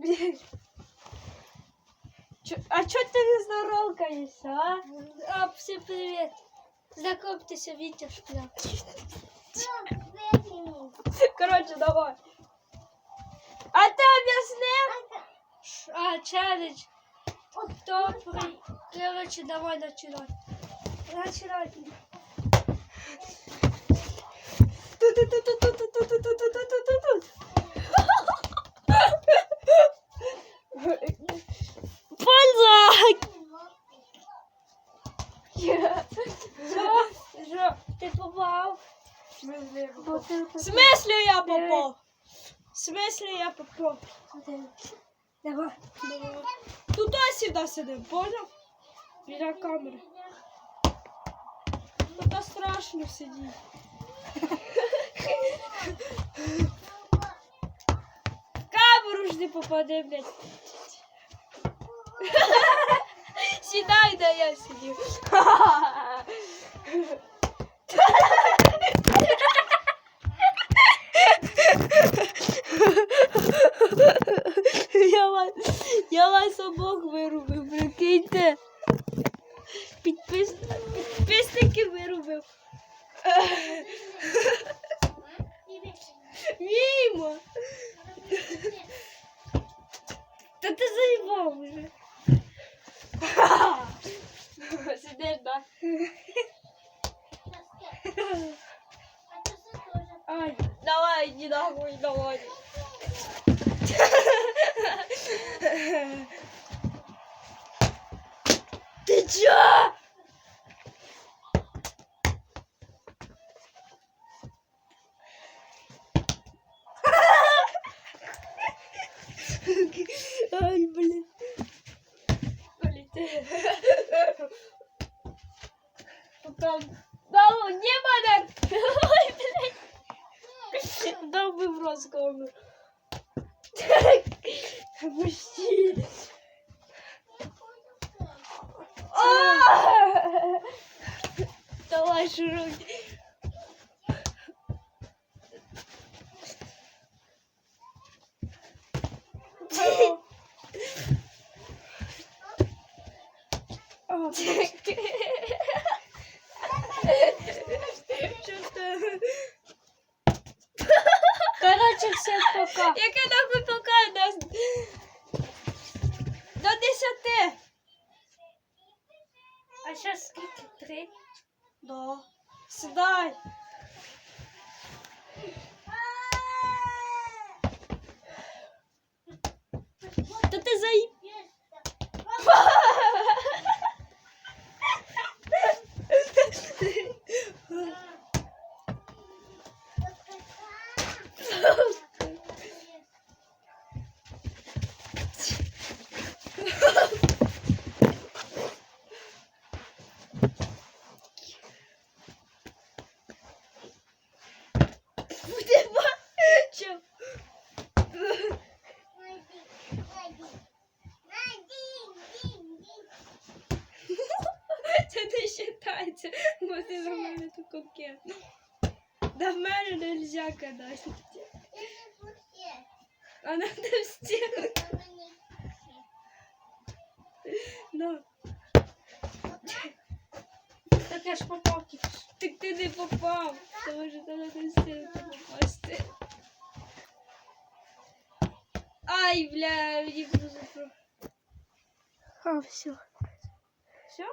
Чё- А чё ты не здоровкаешься, а? А, всем привет. Знакомьтесь, Витя Шкляк. Короче, давай. А ты объяснил? А, челлендж. Кто при... Короче, давай начинай. Начинай. Польза! Что? Що? Ты попал? В смысле я попав? Вот ты В смысле я попав? В смысле я попав? Давай. Туди-сюди сидим, понял? Біля камери. Тут страшно сидіти. Камеру ж не попаде, блядь. Сідай, де я сидів. Я вас, я вас обох вирубив, прикиньте. Підпис... Підписники вирубив. Мімо. Та ти заїбав вже. Сидиш, да? Ай, давай, иди нахуй, давай. Ты чё? Да вы в розговор. Пусти. А! Давай, шуруй. А, Короче, всем пока. Яке нахуй пока нас до десяти. А сейчас скільки? Три? Да. Сідай. Та ти заїб... Не вважається, бо ти мене. Да в мене не можна кидати. А надо в. Так я ж попал. так ти не попав. Тому що треба не стіну попасти. Ай, бля, мені просто... А, все. Все?